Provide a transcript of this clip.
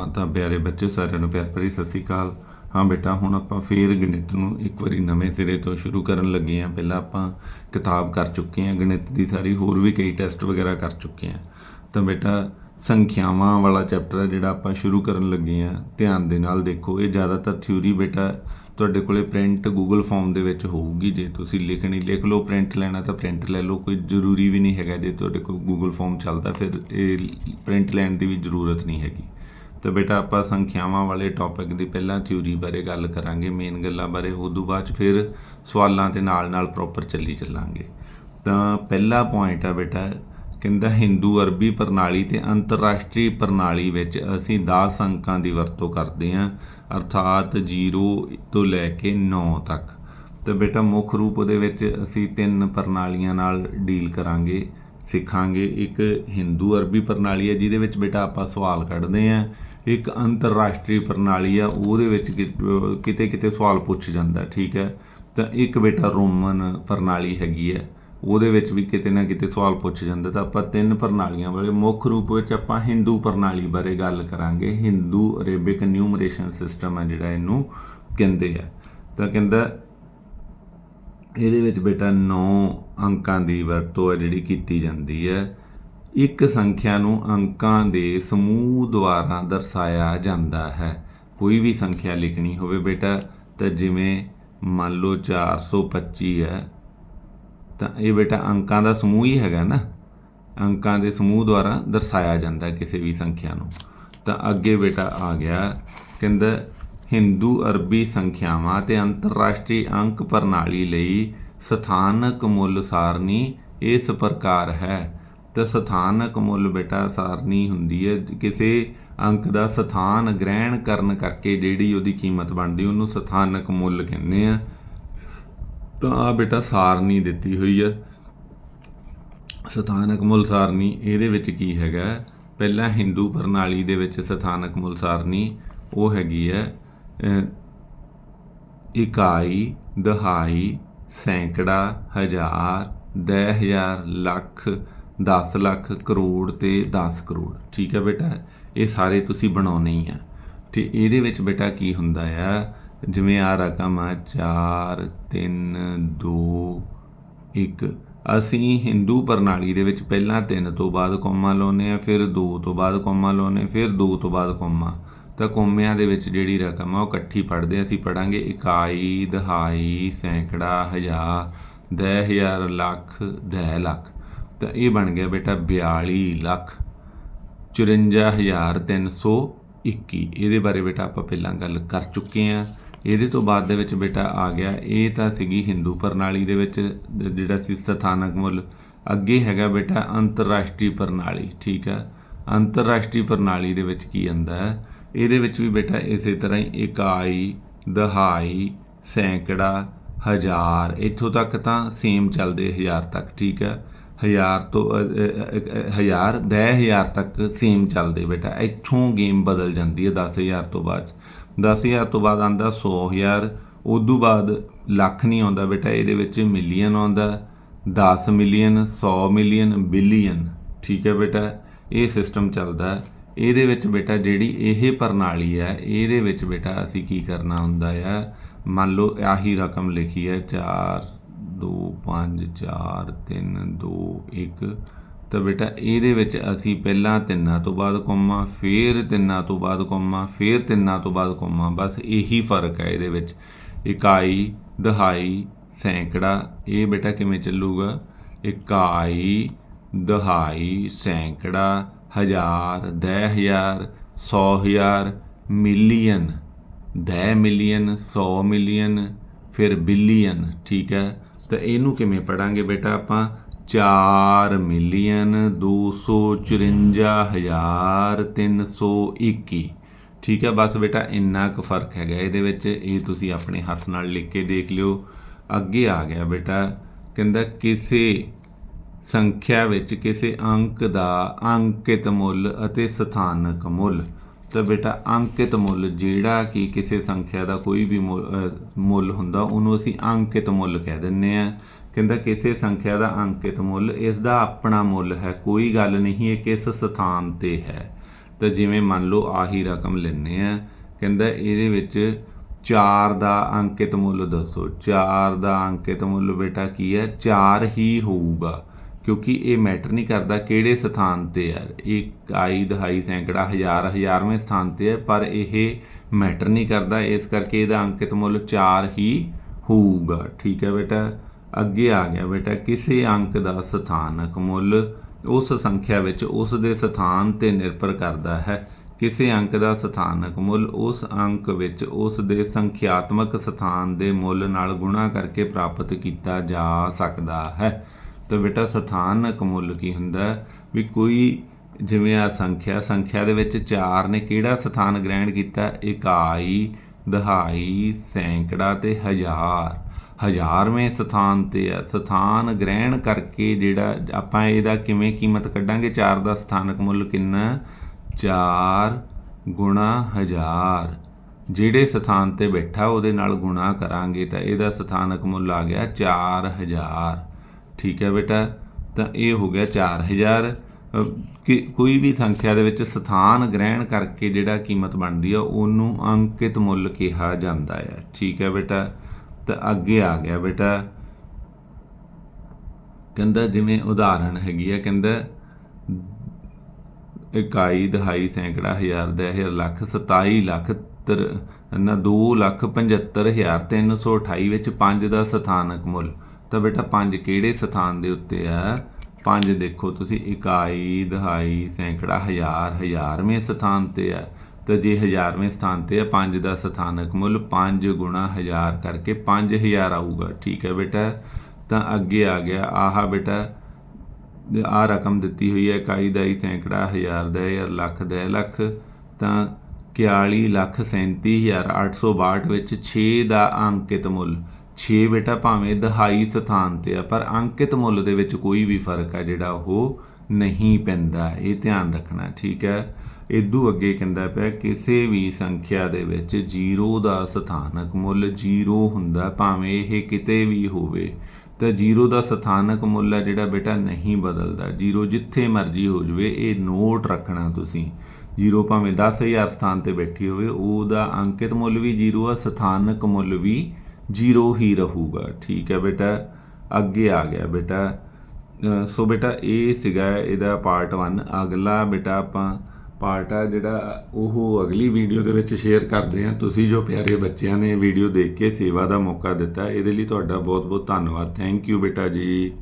ਹਾਂ ਤਾਂ ਪਿਆਰੇ ਬੱਚੇ, ਸਾਰਿਆਂ ਨੂੰ ਪਿਆਰ ਭਰੀ ਸਤਿ ਸ੍ਰੀ ਅਕਾਲ। ਹਾਂ ਬੇਟਾ, ਹੁਣ ਆਪਾਂ ਫੇਰ ਗਣਿਤ ਨੂੰ ਇੱਕ ਵਾਰੀ ਨਵੇਂ ਸਿਰੇ ਤੋਂ ਸ਼ੁਰੂ ਕਰਨ ਲੱਗੇ ਹਾਂ। ਪਹਿਲਾਂ ਆਪਾਂ ਕਿਤਾਬ ਕਰ ਚੁੱਕੇ ਹਾਂ, ਗਣਿਤ ਦੀ ਸਾਰੀ ਹੋਰ ਵੀ ਕਈ ਟੈਸਟ ਵਗੈਰਾ ਕਰ ਚੁੱਕੇ ਹਾਂ। ਤਾਂ ਬੇਟਾ, ਸੰਖਿਆਵਾਂ ਵਾਲਾ ਚੈਪਟਰ ਹੈ ਜਿਹੜਾ ਆਪਾਂ ਸ਼ੁਰੂ ਕਰਨ ਲੱਗੇ ਹਾਂ। ਧਿਆਨ ਦੇ ਨਾਲ ਦੇਖੋ, ਇਹ ਜ਼ਿਆਦਾਤਰ ਥਿਊਰੀ ਬੇਟਾ ਤੁਹਾਡੇ ਕੋਲੇ ਪ੍ਰਿੰਟ ਗੂਗਲ ਫਾਰਮ ਦੇ ਵਿੱਚ ਹੋਊਗੀ। ਜੇ ਤੁਸੀਂ ਲਿਖਣੀ, ਲਿਖ ਲਓ ਪ੍ਰਿੰਟ ਲੈਣਾ ਤਾਂ ਪ੍ਰਿੰਟ ਲੈ ਲਓ, ਕੋਈ ਜ਼ਰੂਰੀ ਵੀ ਨਹੀਂ ਹੈਗਾ। ਜੇ ਤੁਹਾਡੇ ਕੋਲ ਗੂਗਲ ਫਾਰਮ ਚੱਲਦਾ, ਫਿਰ ਇਹ ਪ੍ਰਿੰਟ ਲੈਣ ਦੀ ਵੀ ਜ਼ਰੂਰਤ ਨਹੀਂ ਹੈਗੀ। ਤਾਂ ਬੇਟਾ ਆਪਾਂ ਸੰਖਿਆਵਾਂ ਵਾਲੇ ਟੌਪਿਕ ਦੀ ਪਹਿਲਾਂ ਥਿਊਰੀ ਬਾਰੇ ਗੱਲ ਕਰਾਂਗੇ ਮੇਨ ਗੱਲਾਂ ਬਾਰੇ ਉਦੋਂ ਬਾਅਦ 'ਚ ਫਿਰ ਸਵਾਲਾਂ ਦੇ ਨਾਲ ਨਾਲ ਪ੍ਰੋਪਰ ਚੱਲੀ ਚੱਲਾਂਗੇ। ਤਾਂ ਪਹਿਲਾ ਪੁਆਇੰਟ ਆ ਬੇਟਾ, ਕਹਿੰਦਾ ਹਿੰਦੂ ਅਰਬੀ ਪ੍ਰਣਾਲੀ ਤੇ ਅੰਤਰਰਾਸ਼ਟਰੀ ਪ੍ਰਣਾਲੀ ਵਿੱਚ ਅਸੀਂ 10 ਅੰਕਾਂ ਦੀ ਵਰਤੋਂ ਕਰਦੇ ਹਾਂ, ਅਰਥਾਤ 0 ਤੋਂ ਲੈ ਕੇ 9 ਤੱਕ। ਤੇ ਬੇਟਾ ਮੁੱਖ ਰੂਪ ਉਹਦੇ ਵਿੱਚ ਅਸੀਂ ਤਿੰਨ ਪ੍ਰਣਾਲੀਆਂ ਨਾਲ ਡੀਲ ਕਰਾਂਗੇ, ਸਿੱਖਾਂਗੇ। ਇੱਕ ਹਿੰਦੂ ਅਰਬੀ ਪ੍ਰਣਾਲੀ ਹੈ, ਜਿਹਦੇ ਵਿੱਚ ਬੇਟਾ ਆਪਾਂ ਸਵਾਲ ਕੱਢਦੇ ਆਂ ਇੱਕ ਅੰਤਰਰਾਸ਼ਟਰੀ ਪ੍ਰਣਾਲੀ ਆ, ਉਹਦੇ ਵਿੱਚ ਕਿਤੇ ਕਿਤੇ ਸਵਾਲ ਪੁੱਛ ਜਾਂਦਾ, ਠੀਕ ਹੈ? ਤਾਂ ਇੱਕ ਬੇਟਾ ਰੋਮਨ ਪ੍ਰਣਾਲੀ ਹੈਗੀ ਹੈ, ਉਹਦੇ ਵਿੱਚ ਵੀ ਕਿਤੇ ਨਾ ਕਿਤੇ ਸਵਾਲ ਪੁੱਛ ਜਾਂਦਾ, ਤਾਂ ਆਪਾਂ ਤਿੰਨ ਪ੍ਰਣਾਲੀਆਂ ਬਾਰੇ, ਮੁੱਖ ਰੂਪ ਵਿੱਚ ਆਪਾਂ ਹਿੰਦੂ ਪ੍ਰਣਾਲੀ ਬਾਰੇ ਗੱਲ ਕਰਾਂਗੇ। ਹਿੰਦੂ ਅਰੇਬਿਕ ਨਿਊਮਰੇਸ਼ਨ ਸਿਸਟਮ ਹੈ ਜਿਹੜਾ ਇਹਨੂੰ ਕਹਿੰਦੇ ਆ। ਤਾਂ ਕਹਿੰਦਾ, ਇਹਦੇ ਵਿੱਚ ਬੇਟਾ 9 ਅੰਕਾਂ ਦੀ ਵਰਤੋਂ ਹੈ ਜਿਹੜੀ ਕੀਤੀ ਜਾਂਦੀ ਹੈ। ਇੱਕ ਸੰਖਿਆ ਨੂੰ ਅੰਕਾਂ ਦੇ ਸਮੂਹ ਦੁਆਰਾ ਦਰਸਾਇਆ ਜਾਂਦਾ ਹੈ। ਕੋਈ ਵੀ ਸੰਖਿਆ ਲਿਖਣੀ ਹੋਵੇ ਬੇਟਾ, ਤਾਂ ਜਿਵੇਂ ਮੰਨ ਲਓ 425 ਹੈ, ਤਾਂ ਇਹ ਬੇਟਾ ਅੰਕਾਂ ਦਾ ਸਮੂਹ ਹੀ ਹੈਗਾ ਨਾ। ਅੰਕਾਂ ਦੇ ਸਮੂਹ ਦੁਆਰਾ ਦਰਸਾਇਆ ਜਾਂਦਾ ਕਿਸੇ ਵੀ ਸੰਖਿਆ ਨੂੰ। ਤਾਂ ਅੱਗੇ ਬੇਟਾ ਆ ਗਿਆ, ਕਹਿੰਦਾ ਹਿੰਦੂ ਅਰਬੀ ਸੰਖਿਆਵਾਂ ਤੇ ਅੰਤਰਰਾਸ਼ਟਰੀ ਅੰਕ ਪ੍ਰਣਾਲੀ ਲਈ ਸਥਾਨਕ ਮੁੱਲ ਸਾਰਣੀ ਇਸ ਪ੍ਰਕਾਰ ਹੈ। ਤਾਂ ਸਥਾਨਕ ਮੁੱਲ ਬੇਟਾ ਸਾਰਣੀ ਹੁੰਦੀ ਹੈ। ਕਿਸੇ ਅੰਕ ਦਾ ਸਥਾਨ ਗ੍ਰਹਿਣ ਕਰਨ ਕਰਕੇ ਜਿਹੜੀ ਉਹਦੀ ਕੀਮਤ ਬਣਦੀ, ਉਹਨੂੰ ਸਥਾਨਕ ਮੁੱਲ ਕਹਿੰਦੇ ਆ। ਤਾਂ ਆ ਬੇਟਾ ਸਾਰਣੀ ਦਿੱਤੀ ਹੋਈ ਹੈ। ਸਥਾਨਕ ਮੁੱਲ ਸਾਰਣੀ ਇਹਦੇ ਵਿੱਚ ਕੀ ਹੈਗਾ? ਪਹਿਲਾਂ ਹਿੰਦੂ ਪ੍ਰਣਾਲੀ ਦੇ ਵਿੱਚ ਸਥਾਨਕ ਮੁੱਲ ਸਾਰਣੀ ਉਹ ਹੈਗੀ ਹੈ ਇਕਾਈ, ਦਹਾਈ, ਸੈਂਕੜਾ, ਹਜ਼ਾਰ ਦਸ ਹਜ਼ਾਰ, ਲੱਖ 10 ਲੱਖ ਕਰੋੜ ਤੇ 10 ਕਰੋੜ। ਠੀਕ ਹੈ ਬੇਟਾ, ਇਹ ਸਾਰੇ ਤੁਸੀਂ ਬਣਾਉਣੇ ਹੀ ਆ। ਤੇ ਇਹਦੇ ਵਿੱਚ ਬੇਟਾ ਕੀ ਹੁੰਦਾ ਆ? ਜਿਵੇਂ ਆ ਰਕਮ ਆ 4 3 2 1 ਅਸੀਂ ਹਿੰਦੂ ਪ੍ਰਣਾਲੀ ਦੇ ਵਿੱਚ ਪਹਿਲਾਂ 3 ਤੋਂ ਬਾਅਦ ਕੋਮਾ ਲਾਉਨੇ ਆ ਫਿਰ 2 ਤੋਂ ਬਾਅਦ ਕੋਮਾ ਲਾਉਨੇ ਫਿਰ 2 ਤੋਂ ਬਾਅਦ ਕੋਮਾ। ਤਾਂ ਕੋਮਿਆਂ ਦੇ ਵਿੱਚ ਜਿਹੜੀ ਰਕਮ ਆ, ਉਹ ਇਕੱਠੀ ਪੜ੍ਹਦੇ ਅਸੀਂ ਪੜਾਂਗੇ ਇਕਾਈ, ਦਹਾਈ, ਸੈਂਕੜਾ, ਹਜ਼ਾਰ ਦਸ ਹਜ਼ਾਰ, ਲੱਖ ਦਸ ਲੱਖ। ਤਾਂ ਇਹ ਬਣ ਗਿਆ ਬੇਟਾ 42 ਲੱਖ 54321 ਇਹਦੇ ਬਾਰੇ ਬੇਟਾ ਆਪਾਂ ਪਹਿਲਾਂ ਗੱਲ ਕਰ ਚੁੱਕੇ ਆ ਇਹਦੇ ਤੋਂ ਬਾਅਦ ਦੇ ਵਿੱਚ ਬੇਟਾ ਆ ਗਿਆ। ਇਹ ਤਾਂ ਸੀਗੀ ਹਿੰਦੂ ਪ੍ਰਣਾਲੀ ਦੇ ਵਿੱਚ, ਜਿਹੜਾ ਸੀ ਸਥਾਨਕ ਮੁੱਲ। ਅੱਗੇ ਹੈਗਾ ਬੇਟਾ ਅੰਤਰਰਾਸ਼ਟਰੀ ਪ੍ਰਣਾਲੀ, ਠੀਕ ਆ? ਅੰਤਰਰਾਸ਼ਟਰੀ ਪ੍ਰਣਾਲੀ ਦੇ ਵਿੱਚ ਕੀ ਆਂਦਾ ਹੈ? ਇਹਦੇ ਵਿੱਚ ਵੀ ਬੇਟਾ ਇਸੇ ਤਰ੍ਹਾਂ ਹੀ ਇਕਾਈ, ਦਹਾਈ, ਸੈਂਕੜਾ, ਹਜ਼ਾਰ, ਇੱਥੋਂ ਤੱਕ ਤਾਂ ਸੇਮ ਚੱਲਦੇ ਹਜ਼ਾਰ ਤੱਕ, ਠੀਕ ਹੈ ਹਜ਼ਾਰ ਤੋਂ ਅ, ਅ, ਹਜ਼ਾਰ ਦਸ ਹਜ਼ਾਰ ਤੱਕ ਸੇਮ ਚੱਲਦੇ ਬੇਟਾ। ਇੱਥੋਂ ਗੇਮ ਬਦਲ ਜਾਂਦੀ ਹੈ 10000 ਤੋਂ ਬਾਅਦ। 10000 ਤੋਂ ਬਾਅਦ ਆਂਦਾ 100000 ਉਦੋਂ ਬਾਅਦ ਲੱਖ ਨਹੀਂ ਆਉਂਦਾ ਬੇਟਾ ਇਹਦੇ ਵਿੱਚ ਮਿਲੀਅਨ ਆਉਂਦਾ। 10 ਮਿਲੀਅਨ 100 ਮਿਲੀਅਨ ਬਿਲੀਅਨ। ਠੀਕ ਹੈ ਬੇਟਾ ਇਹ ਸਿਸਟਮ ਚੱਲਦਾ ਹੈ। ਇਹਦੇ ਵਿੱਚ ਬੇਟਾ ਜਿਹੜੀ ਇਹ ਪ੍ਰਣਾਲੀ ਹੈ ਇਹਦੇ ਵਿੱਚ ਬੇਟਾ ਅਸੀਂ ਕੀ ਕਰਨਾ ਹੁੰਦਾ ਆ ਮੰਨ ਲਓ ਆਹੀ ਰਕਮ ਲਿਖੀ ਹੈ 4 2 5 4 3 2 1 ਤਾਂ ਬੇਟਾ, ਇਹਦੇ ਵਿੱਚ ਅਸੀਂ ਪਹਿਲਾਂ ਤਿੰਨਾਂ ਤੋਂ ਬਾਅਦ ਕੋਮਾ, ਫਿਰ ਤਿੰਨਾਂ ਤੋਂ ਬਾਅਦ ਕੋਮਾ, ਫਿਰ ਤਿੰਨਾਂ ਤੋਂ ਬਾਅਦ ਕੋਮਾ। ਬਸ ਇਹੀ ਫ਼ਰਕ ਹੈ ਇਹਦੇ ਵਿੱਚ। ਇਕਾਈ, ਦਹਾਈ, ਸੈਂਕੜਾ, ਇਹ ਬੇਟਾ ਕਿਵੇਂ ਚੱਲੂਗਾ? ਇਕਾਈ, ਦਹਾਈ, ਸੈਂਕੜਾ, ਹਜ਼ਾਰ ਦਸ ਹਜ਼ਾਰ, ਸੌ ਹਜ਼ਾਰ, ਮਿਲੀਅਨ। ਦਸ ਮਿਲੀਅਨ 100 ਮਿਲੀਅਨ, ਫਿਰ ਬਿਲੀਅਨ, ਠੀਕ ਹੈ? ਤਾਂ ਇਹਨੂੰ ਕਿਵੇਂ ਪੜਾਂਗੇ ਬੇਟਾ ਆਪਾਂ? 4 ਮਿਲੀਅਨ 254321 ਠੀਕ ਹੈ, ਬਸ ਬੇਟਾ ਇੰਨਾ ਕੁ ਫ਼ਰਕ ਹੈਗਾ ਇਹਦੇ ਵਿੱਚ। ਇਹ ਤੁਸੀਂ ਆਪਣੇ ਹੱਥ ਨਾਲ ਲਿਖ ਕੇ ਦੇਖ ਲਿਓ। ਅੱਗੇ ਆ ਗਿਆ ਬੇਟਾ। ਕਹਿੰਦਾ ਕਿਸੇ ਸੰਖਿਆ ਵਿੱਚ ਕਿਸੇ ਅੰਕ ਦਾ ਅੰਕਿਤ ਮੁੱਲ ਅਤੇ ਸਥਾਨਕ ਮੁੱਲ। ਤਾਂ ਬੇਟਾ ਅੰਕਿਤ ਮੁੱਲ, ਜਿਹੜਾ ਕਿ ਕਿਸੇ ਸੰਖਿਆ ਦਾ ਕੋਈ ਵੀ ਮੁੱਲ ਹੁੰਦਾ, ਉਹਨੂੰ ਅਸੀਂ ਅੰਕਿਤ ਮੁੱਲ ਕਹਿ ਦਿੰਨੇ ਆ ਕਹਿੰਦਾ ਕਿਸੇ ਸੰਖਿਆ ਦਾ ਅੰਕਿਤ ਮੁੱਲ, ਇਸ ਦਾ ਆਪਣਾ ਮੁੱਲ ਹੈ, ਕੋਈ ਗੱਲ ਨਹੀਂ, ਇਹ ਕਿਸ ਸਥਾਨ ਤੇ ਹੈ? ਤਾਂ ਜਿਵੇਂ ਮੰਨ ਲਓ, ਆਹੀ ਰਕਮ ਲੈਣੇ ਆ ਕਹਿੰਦਾ ਇਹਦੇ ਵਿੱਚ 4 ਦਾ ਅੰਕਿਤ ਮੁੱਲ ਦੱਸੋ। 4 ਦਾ ਅੰਕਿਤ ਮੁੱਲ ਬੇਟਾ ਕੀ ਹੈ? 4 ਹੀ ਹੋਊਗਾ। ਕਿਉਂਕਿ ਇਹ ਮੈਟਰ ਨਹੀਂ ਕਰਦਾ ਕਿਹੜੇ ਸਥਾਨ ਤੇ ਹੈ ਇਹ ਆਈ, ਦਹਾਈ, ਸੈਂਕੜਾ, ਹਜ਼ਾਰ, ਹਜ਼ਾਰਵੇਂ ਸਥਾਨ ਤੇ ਹੈ ਪਰ ਇਹ ਮੈਟਰ ਨਹੀਂ ਕਰਦਾ। ਇਸ ਕਰਕੇ ਇਹਦਾ ਅੰਕਿਤ ਮੁੱਲ 4 ਹੀ ਹੋਊਗਾ। ਠੀਕ ਹੈ ਬੇਟਾ? ਅੱਗੇ ਆ ਗਿਆ ਬੇਟਾ। ਕਿਸੇ ਅੰਕ ਦਾ ਸਥਾਨਕ ਮੁੱਲ ਉਸ ਸੰਖਿਆ ਵਿੱਚ ਉਸ ਦੇ ਸਥਾਨ ਤੇ ਨਿਰਭਰ ਕਰਦਾ ਹੈ। ਕਿਸੇ ਅੰਕ ਦਾ ਸਥਾਨਕ ਮੁੱਲ ਉਸ ਅੰਕ ਵਿੱਚ ਉਸ ਦੇ ਸੰਖਿਆਤਮਕ ਸਥਾਨ ਦੇ ਮੁੱਲ ਨਾਲ ਗੁਣਾ ਕਰਕੇ ਪ੍ਰਾਪਤ ਕੀਤਾ ਜਾ ਸਕਦਾ ਹੈ। ਤਾਂ ਬੇਟਾ ਸਥਾਨਕ ਮੁੱਲ ਕੀ ਹੁੰਦਾ? ਵੀ ਕੋਈ ਜਿਵੇਂ ਆ ਸੰਖਿਆ ਸੰਖਿਆ ਦੇ ਵਿੱਚ 4 ਨੇ ਕਿਹੜਾ ਸਥਾਨ ਗ੍ਰਹਿਣ ਕੀਤਾ? ਇਕਾਈ ਦਹਾਈ, ਸੈਂਕੜਾ ਤੇ ਹਜ਼ਾਰ। ਹਜ਼ਾਰਵੇਂ ਸਥਾਨ ਤੇ ਆ। ਸਥਾਨ ਗ੍ਰਹਿਣ ਕਰਕੇ ਜਿਹੜਾ ਆਪਾਂ ਇਹਦਾ ਕਿਵੇਂ ਕੀਮਤ ਕੱਢਾਂਗੇ? 4 ਦਾ ਸਥਾਨਕ ਮੁੱਲ ਕਿੰਨਾ? 4 ਗੁਣਾ ਹਜ਼ਾਰ। ਜਿਹੜੇ ਸਥਾਨ ਤੇ ਬੈਠਾ, ਉਹਦੇ ਨਾਲ ਗੁਣਾ ਕਰਾਂਗੇ ਤਾਂ ਇਹਦਾ ਸਥਾਨਕ ਮੁੱਲ ਆ ਗਿਆ 4000 ਠੀਕ ਹੈ ਬੇਟਾ ਤਾਂ ਇਹ ਹੋ ਗਿਆ 4000 ਅ, ਕਿ ਕੋਈ ਵੀ ਸੰਖਿਆ ਦੇ ਵਿੱਚ ਸਥਾਨ ਗ੍ਰਹਿਣ ਕਰਕੇ ਜਿਹੜਾ ਕੀਮਤ ਬਣਦੀ ਆ ਉਹਨੂੰ ਅੰਕਿਤ ਮੁੱਲ ਕਿਹਾ ਜਾਂਦਾ ਹੈ ਠੀਕ ਹੈ ਬੇਟਾ ਤਾਂ ਅੱਗੇ ਆ ਗਿਆ ਬੇਟਾ। ਕਹਿੰਦਾ ਜਿਵੇਂ ਉਦਾਹਰਣ ਹੈਗੀ ਆ ਕਹਿੰਦਾ ਇਕਾਈ ਦਹਾਈ ਸੈਂਕੜਾ ਹਜ਼ਾਰ ਦਾ ਹਜ਼ਾਰ ਲੱਖ 27 ਲੱਖ ਤਰ ਨਾ 2 ਲੱਖ 75 ਹਜ਼ਾਰ 328 ਵਿੱਚ 5 ਦਾ ਸਥਾਨਕ ਮੁੱਲ। ਤਾਂ ਬੇਟਾ ਪੰਜ ਕਿਹੜੇ ਸਥਾਨ ਦੇ ਉੱਤੇ ਆ? ਪੰਜ ਦੇਖੋ ਤੁਸੀਂ ਇਕਾਈ ਦਹਾਈ ਸੈਂਕੜਾ ਹਜ਼ਾਰ ਹਜ਼ਾਰਵੇਂ ਸਥਾਨ ਤੇ ਆ। ਤਾਂ ਜੇ ਹਜ਼ਾਰਵੇਂ ਸਥਾਨ ਤੇ ਆ ਪੰਜ ਦਾ ਸਥਾਨਕ ਮੁੱਲ 5 ਗੁਣਾ ਹਜ਼ਾਰ ਕਰਕੇ 5000 ਆਊਗਾ। ਠੀਕ ਹੈ ਬੇਟਾ? ਤਾਂ ਅੱਗੇ ਆ ਗਿਆ। ਆਹ ਬੇਟਾ ਆ ਰਕਮ ਦਿੱਤੀ ਹੋਈ ਹੈ ਇਕਾਈ ਦਾ ਹੀ ਸੈਂਕੜਾ ਹਜ਼ਾਰ ਦਾ ਹੈ, ਹਜ਼ਾਰ ਲੱਖ ਦਾ ਲੱਖ। ਤਾਂ 41 ਲੱਖ 37862 ਵਿੱਚ 6 ਦਾ ਅੰਕਿਤ ਮੁੱਲ। 6 ਬੇਟਾ ਭਾਵੇਂ ਦਹਾਈ ਸਥਾਨ ਤੇ ਆ, ਪਰ ਅੰਕਿਤ ਮੁੱਲ ਦੇ ਵਿੱਚ ਕੋਈ ਵੀ ਫ਼ਰਕ ਆ ਜਿਹੜਾ ਉਹ ਨਹੀਂ ਪੈਂਦਾ। ਇਹ ਧਿਆਨ ਰੱਖਣਾ, ਠੀਕ ਹੈ? ਇਦੋਂ ਅੱਗੇ ਕਹਿੰਦਾ ਪਿਆ, ਕਿਸੇ ਵੀ ਸੰਖਿਆ ਦੇ ਵਿੱਚ 0 ਦਾ ਸਥਾਨਕ ਮੁੱਲ 0 ਹੁੰਦਾ, ਭਾਵੇਂ ਇਹ ਕਿਤੇ ਵੀ ਹੋਵੇ। ਤਾਂ 0 ਦਾ ਸਥਾਨਕ ਮੁੱਲ ਹੈ ਜਿਹੜਾ ਬੇਟਾ ਨਹੀਂ ਬਦਲਦਾ। 0 ਜਿੱਥੇ ਮਰਜ਼ੀ ਹੋ ਜਾਵੇ, ਇਹ ਨੋਟ ਰੱਖਣਾ ਤੁਸੀਂ। 0 ਭਾਵੇਂ 10000 ਸਥਾਨ ਤੇ ਬੈਠੀ ਹੋਵੇ, ਉਹਦਾ ਅੰਕਿਤ ਮੁੱਲ ਵੀ 0 ਆ, ਸਥਾਨਕ ਮੁੱਲ ਵੀ ਜੀਰੋ ਹੀ ਰਹੂਗਾ। ਠੀਕ ਹੈ ਬੇਟਾ, ਅੱਗੇ ਆ ਗਿਆ ਬੇਟਾ। ਸੋ ਬੇਟਾ, ਇਹ ਸੀਗਾ ਇਹਦਾ ਪਾਰਟ 1 ਅਗਲਾ ਬੇਟਾ ਆਪਾਂ ਪਾਰਟ ਆ ਜਿਹੜਾ ਉਹ ਅਗਲੀ ਵੀਡੀਓ ਦੇ ਵਿੱਚ ਸ਼ੇਅਰ ਕਰਦੇ ਹਾਂ। ਤੁਸੀਂ ਜੋ ਪਿਆਰੇ ਬੱਚਿਆਂ ਨੇ ਵੀਡੀਓ ਦੇਖ ਕੇ ਸੇਵਾ ਦਾ ਮੌਕਾ ਦਿੱਤਾ, ਇਹਦੇ ਲਈ ਤੁਹਾਡਾ ਬਹੁਤ ਬਹੁਤ ਧੰਨਵਾਦ। ਥੈਂਕ ਯੂ ਬੇਟਾ ਜੀ।